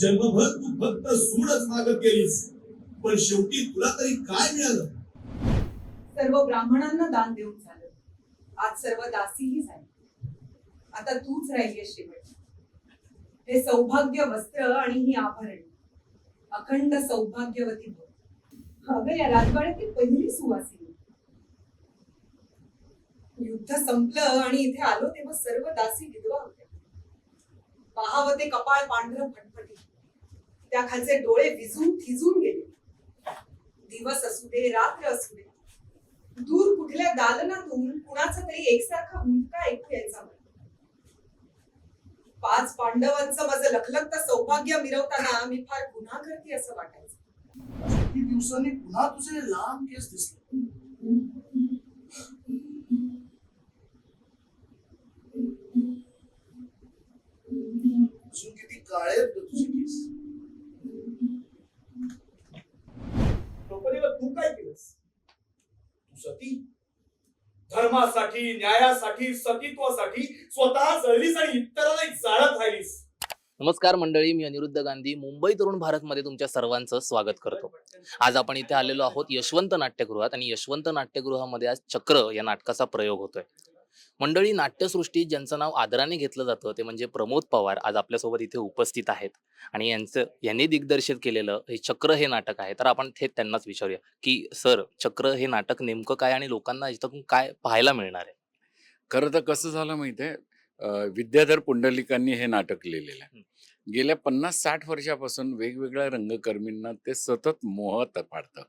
जन्मभर तू फक्त सूडच मागत गेलीस पण शेवटी तुला तरी काय मिळालं? सर्व ब्राह्मणांना दान देऊन झालं. आज सर्व दासीही झाले. आता तूच राहिली शेवट. हे सौभाग्य वस्त्र आणि ही आभरण. अखंड सौभाग्यवती भव अगं या राजवाड्यातील पहिली सुवासिनी. युद्ध संपलं आणि इथे आलो तेव्हा सर्व दासी विधवा होत्या. पाहावं ते कपाळ पांढरं फटफटी त्या खालचे डोळे विजून थिजून गेले. दिवस असू दे रात्र असू दे. दूर कुठल्या दालनातून कुणाचा तरी एकसारखा हुंका ऐकू यायचा पाच पांडवांचं माझं लखलखत सौभाग्य मिरवताना मी फार गुन्हा करते असं वाटायचं. किती दिवसांनी पुन्हा तुझे लांब केस दिसले? अजून किती काळे तुझे केस द्रौपदीला तू काय केलंस तू सती धर्मासाठी न्यायासाठी सतीत्वासाठी स्वतः जळलीस आणि इतरांना जाळत राहिलीस. नमस्कार मंडळी मी अनिरुद्ध गांधी मुंबई तरुण भारतमध्ये तुमच्या सर्वांचं स्वागत करतो. आज आपण इथे आलेलो आहोत यशवंत नाट्यगृहात आणि यशवंत नाट्यगृहामध्ये आज चक्र या नाटकाचा प्रयोग होतोय. मंडळी नाट्यसृष्टीत ज्यांचं नाव आदराने घेतलं जातं ते म्हणजे प्रमोद पवार आज आपल्यासोबत इथे उपस्थित आहेत. आणि यांचं यांनी दिग्दर्शित केलेलं हे चक्र हे नाटक आहे. तर आपण थेट त्यांनाच विचारूया की सर चक्र हे नाटक नेमकं काय आणि लोकांना याच्यातून काय पाहायला मिळणार आहे? खरं तर कसं झालं माहितीये अं, विद्याधर पुंडलिकांनी हे नाटक लिहिलेलं आहे. गेल्या पन्नास साठ वर्षापासून वेगवेगळ्या रंगकर्मींना ते सतत मोहत पाडतं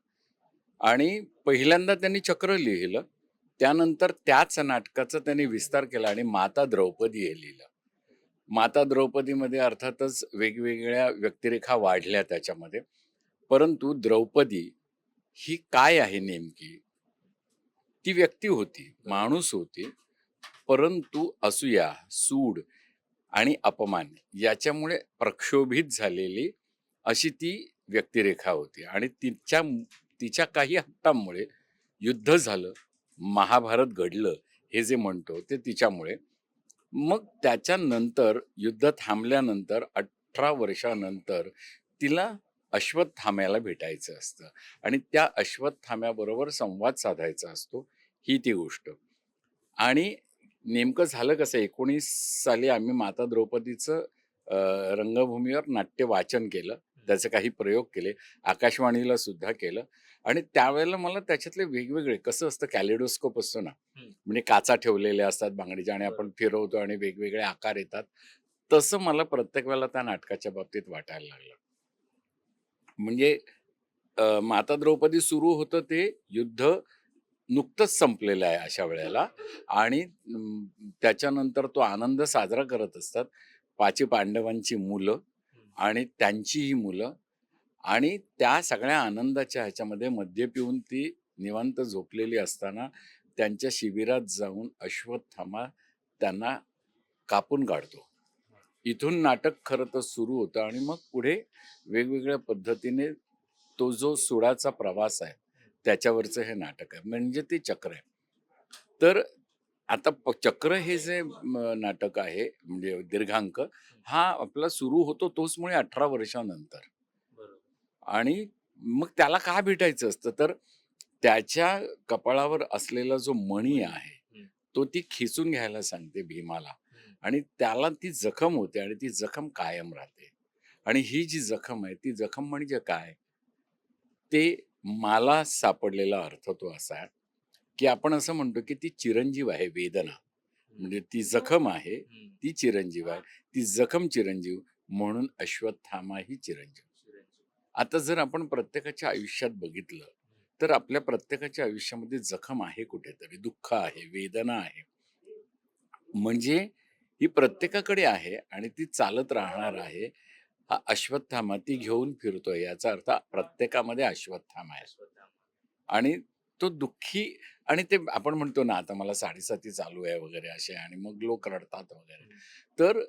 आणि पहिल्यांदा त्यांनी चक्र लिहिलं. त्यानंतर त्याच नाटकाचा त्यांनी विस्तार केला आणि माता द्रौपदी हे लिहिलं. माता द्रौपदीमध्ये अर्थातच वेगवेगळ्या व्यक्तिरेखा वाढल्या त्याच्यामध्ये. परंतु द्रौपदी ही काय आहे नेमकी? ती व्यक्ती होती माणूस होती परंतु असूया सूड आणि अपमान याच्यामुळे प्रक्षोभित झालेली अशी ती व्यक्तिरेखा होती. आणि तिच्या तिच्या काही हट्टांमुळे युद्ध झालं. महाभारत घडलं हे जे म्हणतो ते तिच्यामुळे. मग त्याच्यानंतर युद्ध थांबल्यानंतर अठरा वर्षानंतर तिला अश्वत्थाम्याला भेटायचं असतं. आणि त्या अश्वत्थाम्याबरोबर संवाद साधायचा असतो ही ती गोष्ट. आणि नेमकं झालं कसं एकोणीस साली आम्ही माता द्रौपदीचं रंगभूमीवर नाट्य वाचन केलं. त्याचे काही प्रयोग केले. आकाशवाणीला सुद्धा केलं. आणि त्यावेळेला मला त्याच्यातले वेगवेगळे कसं असतं कॅलिडोस्कोप असतो ना. म्हणजे काचा ठेवलेल्या असतात बांगडीच्या आणि आपण फिरवतो आणि वेगवेगळे आकार येतात. तसं मला प्रत्येक वेळेला त्या नाटकाच्या बाबतीत वाटायला लागलं. म्हणजे माता द्रौपदी सुरू होतं ते युद्ध नुकतंच संपलेलं आहे अशा वेळेला. आणि त्याच्यानंतर तो आनंद साजरा करत असतात. पाची पांडवांची मुलं. आणि त्यांची ही मुलं आणि त्या सगळ्या आनंदाच्या ह्याच्यामध्ये मद्य पिऊन ती निवांत झोपलेली असताना त्यांच्या शिबिरात जाऊन अश्वत्थामा त्यांना कापून काढतो इथून नाटक खरं तर सुरू होतं आणि मग पुढे वेगवेगळ्या पद्धतीने तो जो सुडाचा प्रवास आहे त्याच्यावरचं हे नाटक आहे. म्हणजे ते चक्र आहे. तर आता प- चक्र हे जे म, नाटक आहे म्हणजे दीर्घांक हा. आपला सुरू होतो तोच मुळे अठरा वर्षानंतर. आणि मग त्याला का भेटायचं असतं? तर त्याच्या कपाळावर असलेला जो मणी आहे हम्म. तो ती खिचून घ्यायला सांगते भीमाला. आणि त्याला ती जखम होते आणि ती जखम कायम राहते. आणि ही जी जखम आहे ती जखम म्हणजे काय? ते मला सापडलेला अर्थ तो असा आहे. की आपण असं म्हणतो की ती चिरंजीव आहे वेदना. म्हणजे ती जखम आहे ती चिरंजीव आहे. ती जखम चिरंजीव म्हणून अश्वत्थामा ही चिरंजीव. आता जर आपण प्रत्येकाच्या आयुष्यात बघितलं तर आपल्या प्रत्येकाच्या आयुष्यामध्ये जखम आहे कुठेतरी दुःख आहे वेदना आहे. म्हणजे ही प्रत्येकाकडे आहे आणि ती चालत राहणार आहे. हा अश्वत्थामा ती घेऊन फिरतोय याचा अर्थ प्रत्येकामध्ये अश्वत्थामा आहे. आणि तो दुःखी आणि ते आपण म्हणतो ना आता मला साडेसाती चालू आहे वगैरे असे आणि मग लोक रडतात वगैरे. तर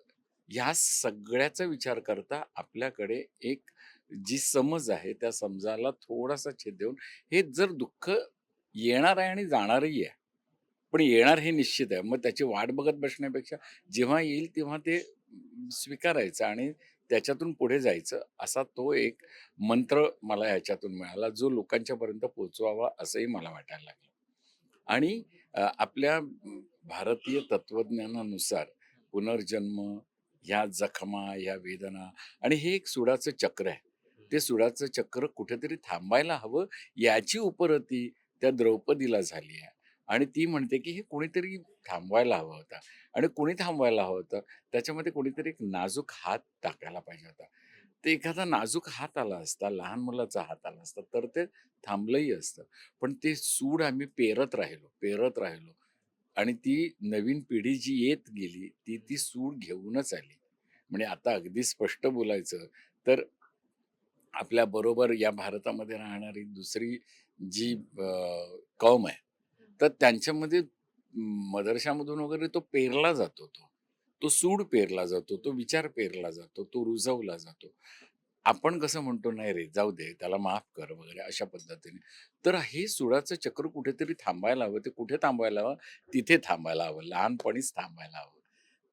ह्या सगळ्याचा विचार करता आपल्याकडे एक जी समज आहे त्या समजाला थोडासा छेद देऊन हे जर दुःख येणार आहे आणि जाणारही आहे पण येणार हे निश्चित आहे. मग त्याची वाट बघत बसण्यापेक्षा जेव्हा येईल तेव्हा ते स्वीकारायचं आणि त्याच्यातून पुढे जायचं असा तो एक मंत्र मला याच्यातून मिळाला जो लोकांच्या पर्यंत पोहोचवावा असंही मला वाटायला लागलं. आणि आपल्या भारतीय तत्वज्ञानानुसार पुनर्जन्म ह्या जखमा ह्या वेदना आणि हे एक सुडाचं चक्र आहे. ते सुडाचं चक्र कुठेतरी थांबायला हवं याची उपरती त्या द्रौपदीला झाली आहे. आणि ती म्हणते की हे कोणीतरी थांबवायला हवं होता. आणि कोणी थांबवायला हवं होतं त्याच्यामध्ये कोणीतरी एक नाजूक हात टाकायला पाहिजे होता. ते एखादा नाजूक हात आला असता लहान मुलाचा हात आला असता तर ते थांबलंही असतं. पण ते सूड आम्ही पेरत राहिलो पेरत राहिलो. आणि ती नवीन पिढी जी येत गेली ती ती सूड घेऊनच आली. म्हणजे आता अगदी स्पष्ट बोलायचं तर आपल्या बरोबर या भारतामध्ये राहणारी दुसरी जी कौम आहे तर त्यांच्यामध्ये मदरशामधून वगैरे तो पेरला जातो तो. तो सूड पेरला जातो तो विचार पेरला जातो तो रुजवला जातो. आपण कसं म्हणतो नाही रे जाऊ दे त्याला माफ कर वगैरे अशा पद्धतीने. तर हे सुडाचं चक्र कुठेतरी थांबायला हवं. ते कुठे थांबायला हवं? तिथे थांबायला हवं. लहानपणीच थांबायला हवं.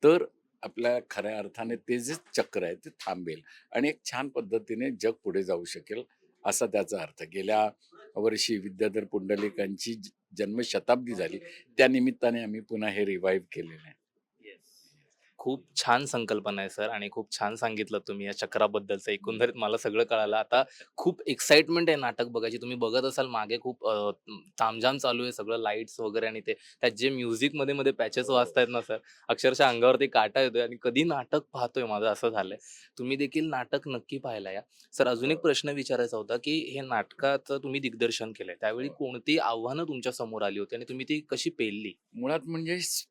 तर आपल्या खऱ्या अर्थाने ते जे चक्र आहे ते थांबेल. आणि एक छान पद्धतीने जग पुढे जाऊ शकेल असा त्याचा अर्थ. गेल्या वर्षी विद्याधर पुंडलिकांची जन्मशताब्दी झाली. त्या निमित्ताने आम्ही पुन्हा हे रिवाईव्ह केलेलं आहे. खूप छान संकल्पना आहे सर. आणि खूप छान सांगितलं तुम्ही या चक्राबद्दलचं. एकंदरीत मला सगळं कळालं. आता खूप एक्साइटमेंट आहे नाटक बघायची. तुम्ही बघत असाल मागे खूप अं, तामझाम चालू आहे सगळं लाईट्स वगैरे आणि ते. त्यात जे म्युझिकमध्ये मध्ये पॅचेस वाजतायत ना सर अक्षरशः अंगावरती काटा येतोय आणि कधी नाटक पाहतोय माझं असं झालंय. तुम्ही देखील नाटक नक्की पाहायला या. सर अजून एक प्रश्न विचारायचा होता की हे नाटकाचं तुम्ही दिग्दर्शन केलंय. त्यावेळी कोणती आव्हानं तुमच्यासमोर आली होती आणि तुम्ही ती कशी पेलली? मुळात म्हणजे स-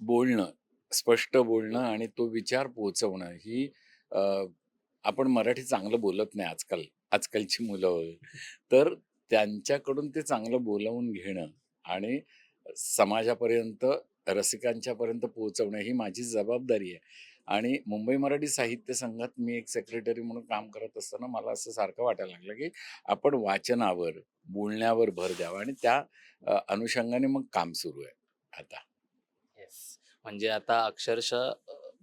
बोलणं. स्पष्ट बोलणं आणि तो विचार पोहोचवणं ही अ, आपण मराठी चांगलं बोलत नाही आजकाल आजकालची मुलं तर त्यांच्याकडून ते चांगलं बोलवून घेणं आणि समाजापर्यंत रसिकांच्या पर्यंत पोहोचवणं ही माझी जबाबदारी आहे. आणि मुंबई मराठी साहित्य संघात मी एक सेक्रेटरी म्हणून काम करत असताना मला असं सारखं वाटायला लागलं की आपण वाचनावर बोलण्यावर भर द्यावा आणि त्या अ, अनुषंगाने मग काम सुरू आहे आता. म्हणजे आता अक्षरशः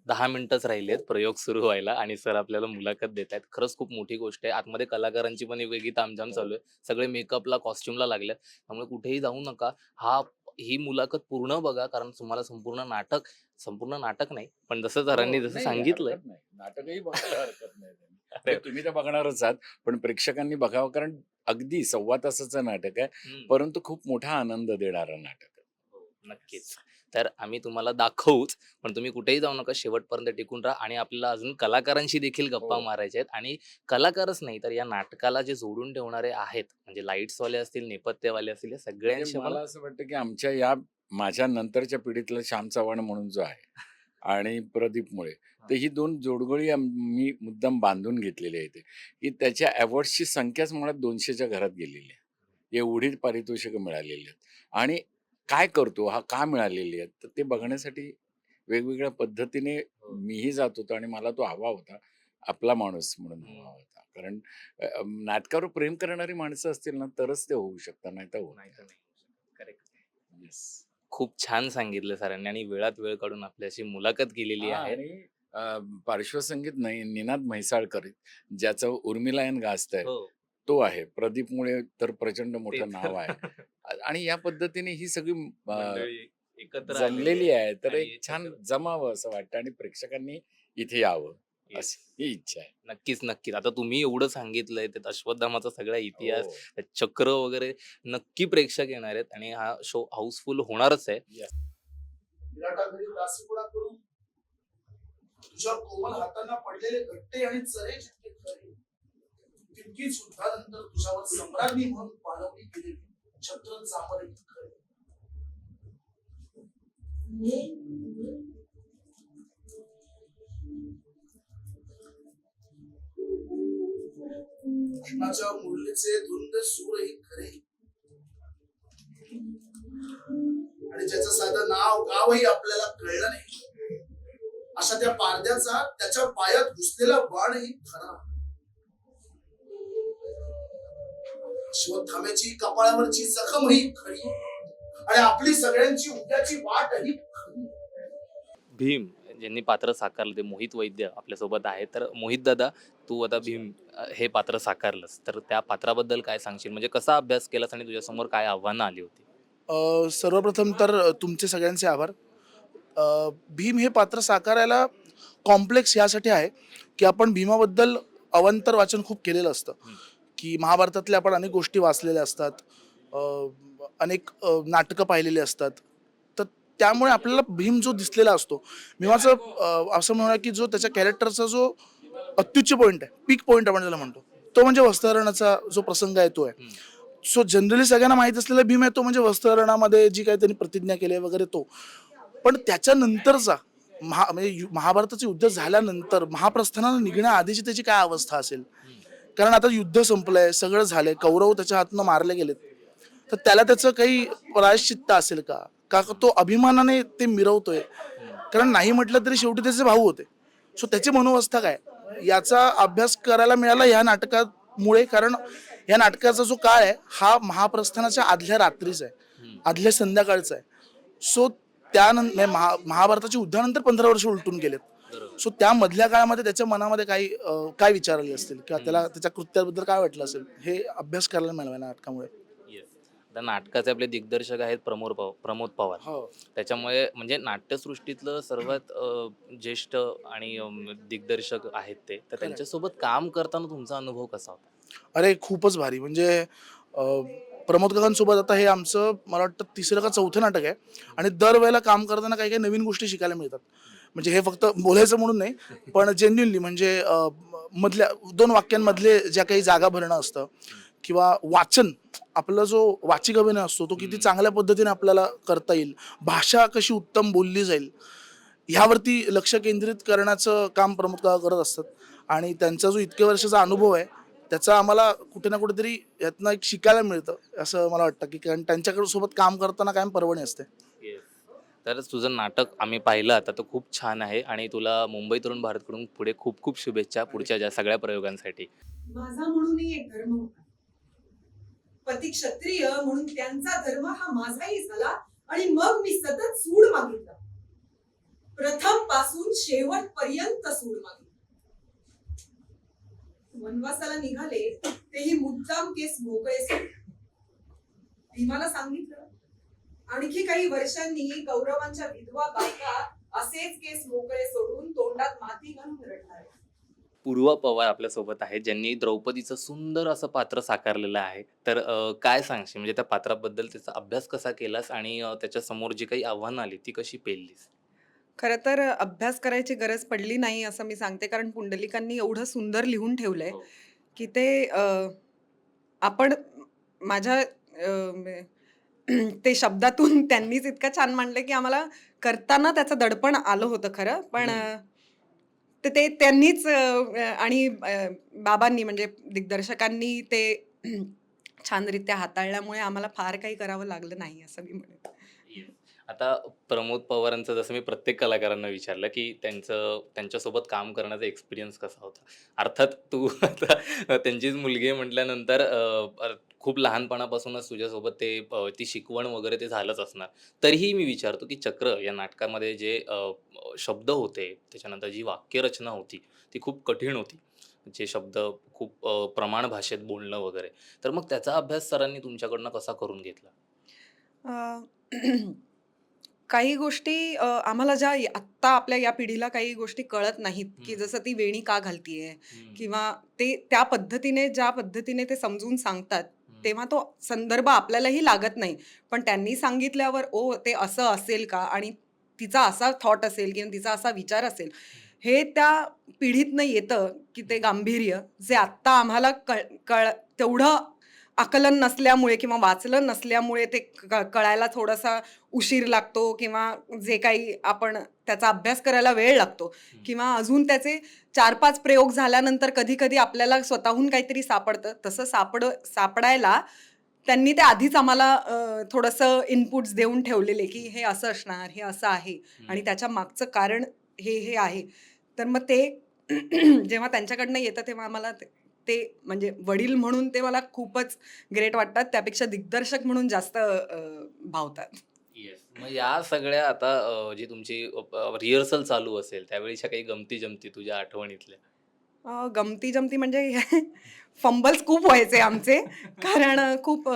दहा मिनिटच राहिलेत प्रयोग सुरू व्हायला आणि सर आपल्याला मुलाखत देत आहेत खरंच खूप मोठी गोष्ट आहे. आतमध्ये कलाकारांची पण एक वेगळी तामझाम चालू आहे. सगळे मेकअपला कॉस्ट्युमला लागलेत. त्यामुळे कुठेही जाऊ नका. हा ही मुलाखत पूर्ण बघा. कारण तुम्हाला संपूर्ण नाटक संपूर्ण नाटक नाही पण जसं सरांनी हो, जसं नाही, सांगितलंय. नाटकही बघायला हरकत नाही तुम्ही तर बघणारच आहात पण प्रेक्षकांनी बघावं कारण अगदी सव्वा तासाचं नाटक आहे. परंतु खूप मोठा आनंद देणारं नाटक. हो, नक्कीच. तर आम्ही तुम्हाला दाखवूच पण तुम्ही कुठेही जाऊ नका शेवटपर्यंत टिकून राहा आणि आपल्याला अजून कलाकारांशी देखील गप्पा हो. मारायच्या आहेत आणि कलाकारच नाही तर या नाटकाला जे जोडून ठेवणारे आहेत म्हणजे लाईट्स वाले असतील नेपथ्यवाले असतील या म्हणजे सगळ्यांशी मला असं वाटतं की आमच्या या माझ्या नंतरच्या पिढीतला श्याम चव्हाण म्हणून जो आहे आणि प्रदीप मुळे तर ही दोन जोडगोळी मी मुद्दाम बांधून घेतलेली आहे की त्याच्या अवॉर्ड्सची संख्याच मुळात दोनशेच्या घरात गेलेली आहे. एवढी पारितोषिकं मिळालेली आहेत. आणि काय करतो हा का मिळालेली आहेत तर ते बघण्यासाठी वेगवेगळ्या पद्धतीने मीही जात होतो आणि मला तो हवा होता आपला माणूस म्हणून हवा होता. कारण नाटकावर प्रेम करणारी माणसं असतील ना तरच ते होऊ शकतात नाही तर होत नाही तर नाही. नाही करेक्ट. Yes. खूप छान सांगितलं सरांनी आणि वेळात वेळ काढून आपल्याशी मुलाखत केलेली हा, आहे. आणि अ, पार्श्वसंगीत नाही निनाद म्हैसाळकर ज्याचं उर्मिलायन गाजत आहे हो. तो आहे. प्रदीप मुळे तर प्रचंड मोठं नाव आहे. आणि या पद्धतीने ही सगळी एकत्र जमलेली आहे. तर एक छान जमावं असं वाटतं आणि प्रेक्षकांनी इथे यावं ही इच्छा आहे. नक्कीच नक्कीच. आता तुम्ही एवढं सांगितलंय त्यात अश्वत्थामाचा सगळा इतिहास हो. चक्र वगैरे नक्की प्रेक्षक येणार आहेत आणि हा शो हाऊसफुल होणारच आहे. तुझ्या कोमल हातांना पडलेले घट्टे आणि चरे जितके तितकी सुद्धा नंतर तुझ्यावर सम्राज्ञी म्हणून पाळवली गेलेली छत्र चापर खरे कृष्णाच्या मुरलीचे धुंद सूरही खरे. आणि ज्याचं साधं नाव गावही आपल्याला कळलं नाही. अशा त्या पारद्याचा त्याच्या पायात घुसलेला बाणही खरा. अश्वत्थाम्याची कपाळावरची जखमही खरी. आणि आपली सगळ्यांची उद्याची वाटही खरी. भीम ज्यांनी पात्र साकारलं ते मोहित वैद्य आपल्यासोबत आहे तर मोहित दादा तू आता भीम हे पात्र साकारलंस. तर त्या पात्राबद्दल काय सांगशील? म्हणजे कसा अभ्यास केलास आणि तुझ्यासमोर काय आव्हानं आली होती? सर्वप्रथम तर तुमचे सगळ्यांचे आभार. भीम हे पात्र साकारायला कॉम्प्लेक्स यासाठी आहे की आपण भीमाबद्दल अवांतर वाचन खूप केलेलं असतं. की महाभारतातल्या आपण अनेक गोष्टी वाचलेल्या असतात. अनेक नाटकं पाहिलेली असतात. तर त्यामुळे आपल्याला भीम जो दिसलेला असतो भीमाचं असं म्हणूया की जो त्याच्या कॅरेक्टरचा जो अत्युच्च पॉईंट आहे पीक पॉईंट आपण त्याला म्हणतो तो म्हणजे वस्त्रहरणाचा जो प्रसंग आहे तो आहे. सो जनरली सगळ्यांना माहीत असलेला भीम आहे तो म्हणजे वस्त्रहरणामध्ये जी काही त्यांनी प्रतिज्ञा केली आहे वगैरे तो. पण त्याच्यानंतरचा महा म्हणजे महाभारताचं युद्ध झाल्यानंतर महाप्रस्थानाला निघण्याआधीची त्याची काय अवस्था असेल? कारण आता युद्ध संपलंय सगळं झालंय कौरव त्याच्या हातनं मारले गेलेत. तर त्याला त्याचं काही प्रायश्चित्त असेल का? का तो अभिमानाने ते मिरवतोय? कारण नाही म्हटलं तरी शेवटी त्याचे भाऊ होते. सो त्याची मनोवस्था काय? याचा अभ्यास करायला मिळाला या नाटकामुळे कारण या नाटकाचा जो काळ आहे हा महाप्रस्थानाच्या आदल्या रात्रीचा आहे. आदल्या संध्याकाळचा आहे. सो त्यानंतर म्हणजे महा महाभारताच्या युद्धानंतर पंधरा वर्ष उलटून गेलेत. सो त्या मधल्या काळामध्ये त्याच्या मनामध्ये काही अं, काय विचार आले असतील? किंवा त्याला त्याच्या कृत्याबद्दल काय वाटलं असेल? हे अभ्यास करायला मिळालं नाटकामुळे. आता नाटकाचे आपले दिग्दर्शक आहेत प्रमोद पव प्रमोद पवार. हो. त्याच्यामुळे म्हणजे नाट्यसृष्टीतलं सर्वात अ, ज्येष्ठ आणि दिग्दर्शक आहेत ते. तर त्यांच्यासोबत काम करताना तुमचा अनुभव कसा होता? अरे खूपच भारी. म्हणजे अं, प्रमोद काकांसोबत आता हे आमचं मला वाटतं तिसरं का चौथं नाटक आहे. आणि दरवेळेला काम करताना काही काही नवीन गोष्टी शिकायला मिळतात. म्हणजे हे फक्त बोलायचं म्हणून नाही पण जेन्युनली म्हणजे मधल्या दोन वाक्यांमधले ज्या काही जागा भरणं असतं किंवा वाचन आपला जो वाचिक अभिनय असतो तो किती चांगल्या पद्धतीने आपल्याला करता येईल भाषा कशी उत्तम बोलली जाईल ह्यावरती लक्ष केंद्रित करण्याचं काम प्रमोद काका करत असतात. आणि त्यांचा जो इतक्या वर्षाचा अनुभव आहे त्याचा आम्हाला कुठे ना कुठेतरी यातनं एक शिकायला मिळतं असं मला वाटतं की कारण त्यांच्याकडे सोबत काम करताना कायम पर्वणी असते. तर तुझं नाटक आम्ही पाहिलं आता तर खूप छान आहे आणि तुला मुंबई तरुण भारतकडून पुढे खूप खूप शुभेच्छा पुढच्या ज्या सगळ्या प्रयोगांसाठी. माझा म्हणूनही एक धर्म होता. पती क्षत्रिय म्हणून त्यांचा धर्म हा माझाही झाला आणि मग मी सतत सूड मागितलं. प्रथमपासून शेवट पर्यंत सूड मागितला. वनवासाला निघाले तेही मुद्दाम केस मोकळे भीमाला सांगितलं आणखी काही वर्षांनी कौरवांच्या विधवा बायका असेच केस मोकळे सोडून तोंडात माती घालून रडणार आहेत. पूर्वा पवार आपल्यासोबत आहे ज्यांनी द्रौपदीचं सुंदर असं पात्र साकारलेलं आहे तर अ, काय सांगशील म्हणजे त्या पात्राबद्दल त्याचा अभ्यास कसा केलास आणि अ, त्याच्यासमोर जी काही आव्हानं आली ती कशी पेललीस खरं तर अभ्यास करायची गरज पडली नाही असं मी सांगते कारण पुंडलिकांनी एवढं सुंदर लिहून ठेवलंय हो. की ते अ, आपण माझ्या अ, ते शब्दातून त्यांनीच इतकं छान मांडलं की आम्हाला करताना त्याचं दडपण आलं होतं खरं. पण तर ते त्यांनीच आणि बाबांनी म्हणजे दिग्दर्शकांनी ते छानरित्या हाताळल्यामुळे आम्हाला फार काही करावं लागलं नाही असं मी म्हणेन. आता प्रमोद पवारांचं जसं मी प्रत्येक कलाकारांना विचारलं की त्यांचं त्यांच्यासोबत काम करण्याचा एक्सपिरियन्स कसा होता? अर्थात तू आता त्यांचीच मुलगी म्हटल्यानंतर खूप लहानपणापासूनच तुझ्यासोबत ते ती शिकवण वगैरे ते झालंच असणार. तरीही मी विचारतो की चक्र या नाटकामध्ये जे शब्द होते त्याच्यानंतर जी वाक्यरचना होती ती खूप कठीण होती. जे शब्द खूप प्रमाण भाषेत बोलणं वगैरे. तर मग त्याचा अभ्यास सरांनी तुमच्याकडनं कसा करून घेतला? काही गोष्टी अ, आम्हाला ज्या आत्ता आपल्या या पिढीला काही गोष्टी कळत नाहीत की हम्म. जसं ती वेणी का घालतीये हम्म. किंवा ते त्या पद्धतीने ज्या पद्धतीने ते समजून सांगतात हम्म. तेव्हा तो संदर्भ आपल्यालाही लागत नाही पण त्यांनी सांगितल्यावर ओ ते असं असेल का आणि तिचा असा थॉट असेल किंवा तिचा असा विचार असेल हे त्या पिढीतनं येतं की ते गांभीर्य जे आत्ता आम्हाला कळ कळ तेवढं आकलन नसल्यामुळे किंवा वाचलं नसल्यामुळे ते क- कळायला थोडासा उशीर लागतो किंवा जे काही आपण त्याचा अभ्यास करायला वेळ लागतो. किंवा अजून त्याचे चार पाच प्रयोग झाल्यानंतर कधी कधी आपल्याला स्वतःहून काहीतरी सापडतं. तसं सापड सापडायला त्यांनी ते आधीच आम्हाला थोडंसं इनपुट्स देऊन ठेवलेले की हे असं असणार हे असं आहे आणि त्याच्या मागचं कारण हे हे आहे. तर मग ते जेव्हा त्यांच्याकडनं येतं तेव्हा आम्हाला ते- म्हणजे वडील म्हणून ते मला खूपच ग्रेट वाटतात. त्यापेक्षा दिग्दर्शक म्हणून जास्त भावतात. मग या सगळ्या आता जी तुमची रिहर्सल चालू असेल त्यावेळीच्या काही गमती जमती तुझ्या आठवणीतल्या? गमती जमती म्हणजे फंबल्स खूप व्हायचे आमचे. कारण खूप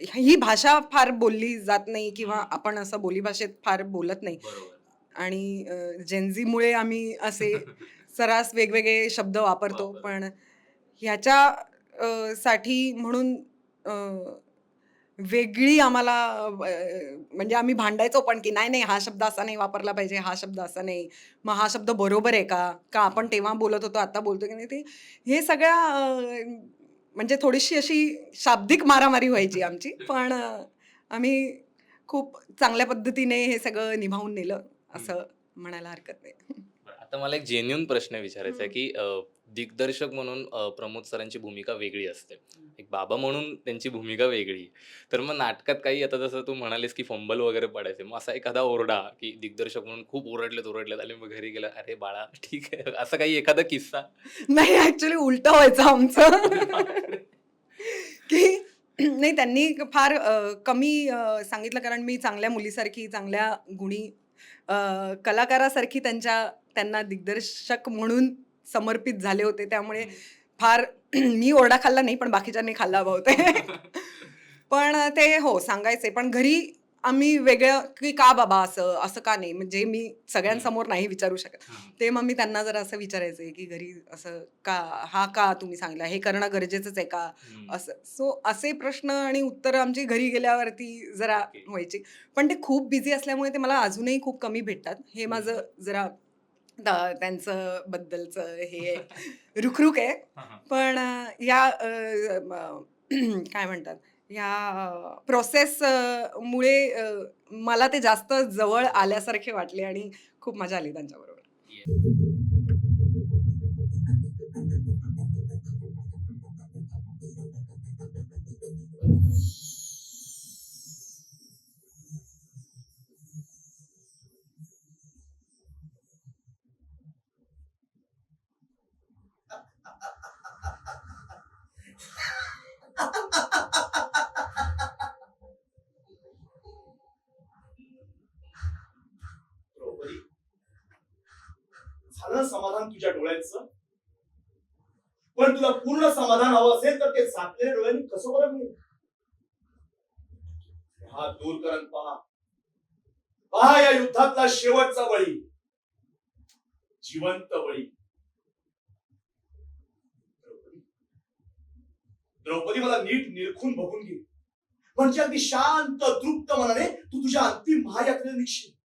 ही भाषा फार बोलली जात नाही किंवा आपण असं बोलीभाषेत फार बोलत नाही. आणि जेनझीमुळे आम्ही असे सरास वेगवेगळे शब्द वापरतो. पण ह्याच्या साठी म्हणून वेगळी आम्हाला म्हणजे आम्ही भांडायचो पण की नाही नाही हा शब्द असा नाही वापरला पाहिजे हा शब्द असा नाही. मग हा शब्द बरोबर आहे का? का आपण तेव्हा बोलत होतो आता बोलतो की नाही? ते हे सगळ्या म्हणजे थोडीशी अशी शाब्दिक मारामारी व्हायची आमची. पण आम्ही खूप चांगल्या पद्धतीने हे सगळं निभावून नेलं असं म्हणायला हरकत नाही. आता मला एक जेन्युन प्रश्न विचारायचा आहे की अ, दिग्दर्शक म्हणून अ, प्रमोद सरांची भूमिका वेगळी असते. एक बाबा म्हणून त्यांची भूमिका वेगळी. तर मग नाटकात काही आता जसं तू म्हणालीस की फंबल वगैरे पडायचे मग असा एखादा ओरडा की दिग्दर्शक म्हणून खूप ओरडलेत ओरडलेत आणि मग घरी गेलं अरे बाळा ठीक आहे. असं काही एखादा किस्सा? नाही ऍक्च्युली उलट व्हायचं आमचं. की नाही त्यांनी फार अ, कमी अ, सांगितलं कारण मी चांगल्या मुलीसारखी चांगल्या गुणी अ, कलाकारासारखी त्यांच्या त्यांना दिग्दर्शक म्हणून समर्पित झाले होते. त्यामुळे फार मी ओरडा खाल्ला नाही पण बाकीच्यांनी खाल्ला बहुतेक पण ते हो सांगायचे पण घरी आम्ही वेगळं की का बाबा असं असं का नाही? म्हणजे मी सगळ्यांसमोर नाही विचारू शकत. ते मग मी त्यांना जरा असं विचारायचे की घरी असं का हा का तुम्ही सांगितलं? हे करणं गरजेचंच आहे का. असं सो असे प्रश्न आणि उत्तर आमची घरी गेल्यावरती जरा. व्हायची. पण ते खूप बिझी असल्यामुळे ते मला अजूनही खूप कमी भेटतात. हे माझं जरा दा- त्यांचं बद्दलचं हे आहे. रुखरुख आहे पण अ, या अ, म, काय म्हणतात? या प्रोसेस मुळे अ, मला ते जास्त जवळ आल्यासारखे वाटले आणि खूप मजा आली त्यांच्याबरोबर. द्रौपदी पूर्ण समाधान तुझ्या डोळ्यांचं. पण तुला पूर्ण समाधान हवं असेल तर ते साधलेल्या डोळ्यांनी कसं बरं मिळेल हा दूरकरण पहा. पहा या युद्धातला शेवटचा बळी. जिवंत बळी. द्रौपदी. द्रौपदी मला नीट निरखून बघून घे. म्हणजे अगदी शांत तृप्त मनाने तू तुझ्या अंतिम महायात्रेला निघशील.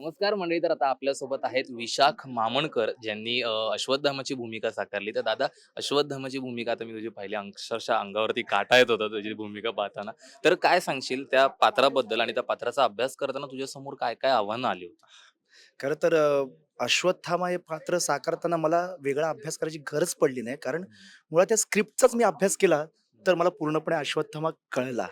नमस्कार मंडळी तर आता आपल्यासोबत आहेत विशाख मामणकर ज्यांनी अश्वत्थामाची भूमिका साकारली. तर दादा अश्वत्थामाची भूमिका आता मी तुझी पहिल्या अक्षरशः अंगावरती काटा येत होता तुझी भूमिका पाहताना. तर काय सांगशील त्या पात्राबद्दल आणि त्या पात्राचा अभ्यास करताना तुझ्या समोर काय काय आव्हानं आली होती? खरं तर अश्वत्थामा हे पात्र साकारताना मला वेगळा अभ्यास करायची गरज पडली नाही. कारण मुळात त्या स्क्रिप्टचाच मी अभ्यास केला तर मला पूर्णपणे अश्वत्थामा कळला.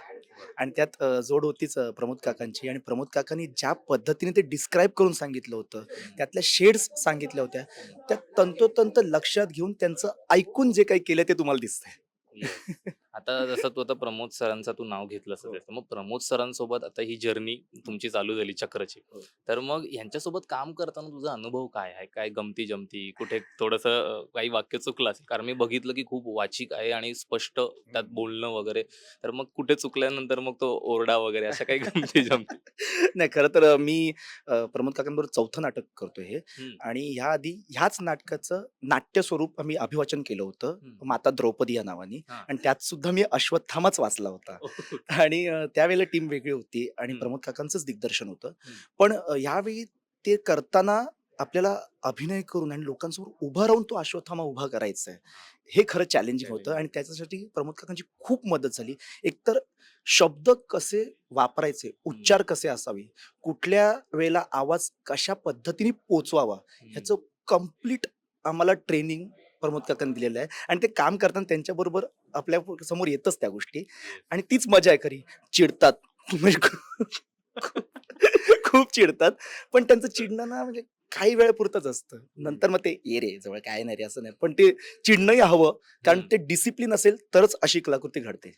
आणि त्यात जोड होतीच प्रमोद काकांची. आणि प्रमोद काकांनी ज्या पद्धतीने ते डिस्क्राईब करून सांगितलं होतं त्यातल्या शेड्स सांगितल्या होत्या त्या तंतोतंत लक्षात घेऊन त्यांचं ऐकून जे काही केलं ते तुम्हाला दिसतंय. आता जसं तू आता प्रमोद सरांचा तू नाव घेतलंस हो. मग प्रमोद सरांसोबत आता ही जर्नी तुमची चालू झाली चक्रची हो. तर मग यांच्यासोबत काम करताना तुझा अनुभव काय आहे काय गमती जमती कुठे थोडस काही वाक्य चुकलं असेल कारण मी बघितलं की खूप वाचिक आहे आणि स्पष्ट त्यात बोलणं वगैरे तर मग कुठे चुकल्यानंतर मग तो ओरडा वगैरे अशा काही गमती जमती नाही खरं तर मी प्रमोद काकांबरोबर चौथं नाटक करतोय हे. आणि ह्या आधी ह्याच नाटकाचं नाट्य स्वरूप आम्ही अभिवाचन केलं होतं. माता द्रौपदी या नावाने. आणि त्यात सुद्धा मी अश्वत्थामाच वाचला होता. आणि अ, त्यावेळेला टीम वेगळी होती आणि. प्रमोद काकांचंच दिग्दर्शन होतं. पण यावेळी ते करताना आपल्याला अभिनय करून आणि लोकांसमोर उभं राहून तो अश्वत्थामा उभा करायचा आहे हे खरं चॅलेंजिंग होतं आणि त्याच्यासाठी प्रमोद काकांची खूप मदत झाली. एकतर शब्द कसे वापरायचे उच्चार कसे असावे कुठल्या वेळेला आवाज कशा पद्धतीने पोचवावा ह्याचं कंप्लीट आम्हाला ट्रेनिंग प्रमोद काकांनी दिलेलं आहे. आणि ते काम करताना त्यांच्याबरोबर आपल्यासमोर येतच त्या गोष्टी. आणि तीच मजा आहे खरी. चिडतात. म्हणजे खूप- चिडतात. पण त्यांचं चिडणं ना म्हणजे काही वेळेपुरतंच असतं. नंतर मग ते ये रे जवळ काय नाही रे असं नाही. पण ते चिडणंही हवं. कारण. ते डिसिप्लिन असेल तरच अशी कलाकृती घडते.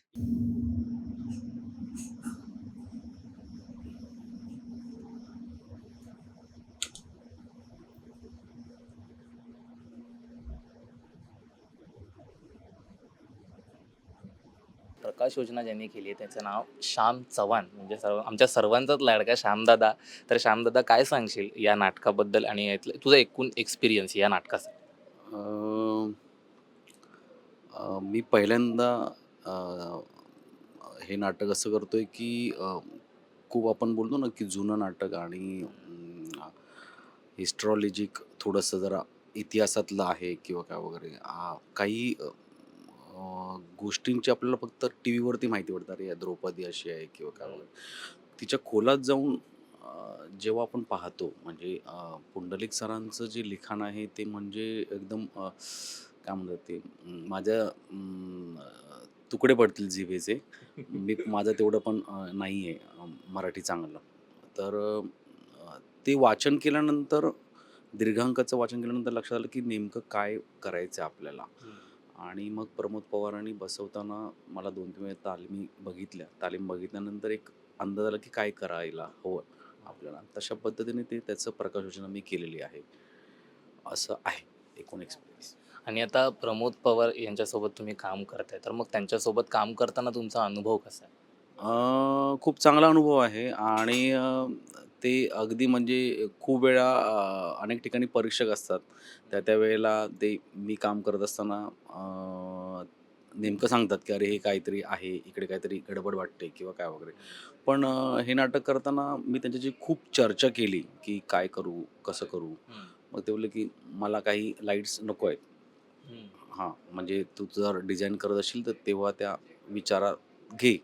प्रकाश योजना ज्यांनी केली आहे त्याचं नाव श्याम चव्हाण. म्हणजे सर्व आमच्या सर्वांचाच लाडका श्यामदादा तर श्यामदादा काय सांगशील या नाटकाबद्दल आणि यातलं तुझा एकूण एक्सपिरियन्स या नाटकाचा? मी पहिल्यांदा हे नाटक असं करतोय की खूप आपण बोलतो ना की जुनं नाटक आणि हिस्ट्रॉलॉजिक थोडंसं जरा इतिहासातलं आहे किंवा काय वगैरे. काही गोष्टींची आपल्याला फक्त टी व्हीवरती माहिती पडतात. अरे या द्रौपदी अशी आहे किंवा काय वगैरे तिच्या खोलात जाऊन जेव्हा आपण पाहतो म्हणजे पुंडलिक सरांचं जे लिखाण आहे ते म्हणजे एकदम काय म्हणतात ते माझ्या तुकडे पडतील जिभेचे. मी माझं तेवढं पण नाही आहे मराठी चांगलं. तर ते वाचन केल्यानंतर दीर्घांकाचं वाचन केल्यानंतर लक्षात आलं की नेमकं काय करायचं आहे आपल्याला आणि मग प्रमोद पवारांनी बसवताना मला दोन तीन वेळा तालिमी बघितल्या. तालीम बघितल्यानंतर एक अंदाज आला की काय करायला हवं आपल्याला. तशा पद्धतीने ते त्याचं प्रकाश योजना मी केलेली आहे. असं आहे एकूण एक्सपिरियन्स आणि आता प्रमोद पवार यांच्यासोबत तुम्ही काम करताय. तर मग त्यांच्यासोबत काम करताना तुमचा अनुभव कसा आहे? खूप चांगला अनुभव आहे. आणि ते अगदी म्हणजे खूप वेळा अं, अनेक ठिकाणी परीक्षक असतात. त्या त्या वेळेला ते मी काम करत असताना अं, नेमकं सांगतात की अरे हे काहीतरी आहे इकडे काहीतरी गडबड वाटते किंवा काय वगैरे. पण अं, हे नाटक करताना मी त्यांच्याशी खूप चर्चा केली की काय करू कसं करू. मग ते बोलले की मला काही लाईट्स नको आहेत. हां म्हणजे तू जर डिझाईन करत असशील तर तेव्हा त्या विचारात घे.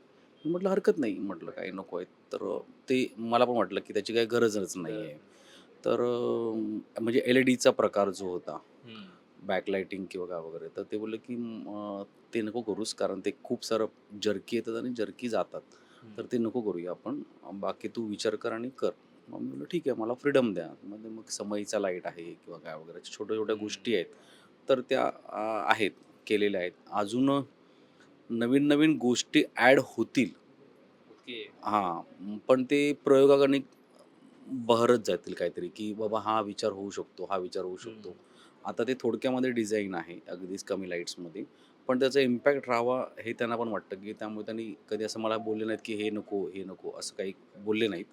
मी म्हटलं हरकत नाही. म्हटलं काही नको आहे तर ते मला पण वाटलं की त्याची काही गरजच नाही आहे तर म्हणजे एल ई डीचा प्रकार जो होता बॅकलाइटिंग किंवा काय वगैरे तर ते बोलले की ते नको करूस कारण ते खूप सारं जर्की येतात आणि जर्की जातात. तर ते नको करूया आपण. बाकी तू विचार कर आणि कर. मग मी ठीक आहे मला फ्रीडम द्या. म्हणजे मग समईचा लाइट आहे किंवा काय वगैरे छोट्या छोट्या गोष्टी आहेत. तर त्या आहेत केलेल्या आहेत. अजून नवीन नवीन गोष्टी ॲड होतील. हां पण ते प्रयोगाने बहरत जातील काहीतरी की बाबा हा विचार होऊ शकतो हा विचार होऊ शकतो. आता ते थोडक्यामध्ये डिझाईन आहे अगदीच कमी लाईट्समध्ये पण त्याचा इम्पॅक्ट राहावा हे त्यांना पण वाटतं की त्यामुळे त्यांनी कधी असं मला बोलले नाहीत की हे नको हे नको असं काही बोलले नाहीत.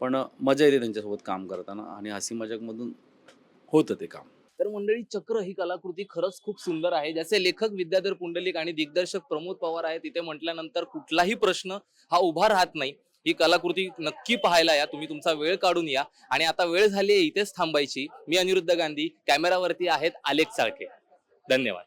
पण मजा येते त्यांच्यासोबत काम करताना आणि हसी मजाकमधून होतं ते काम. तर मंडळी चक्र ही कलाकृती खरंच खूप सुंदर आहे. ज्याचे लेखक विद्याधर पुंडलिक आणि दिग्दर्शक प्रमोद पवार आहेत. तिथे म्हटल्यानंतर कुठलाही प्रश्न हा उभा राहत नाही. ही कलाकृती नक्की पाहायला या. तुम्ही तुमचा वेळ काढून या. आणि आता वेळ झाली आहे इथेच थांबायची. मी अनिरुद्ध गांधी. कॅमेरावरती आहेत आलेख साळके धन्यवाद.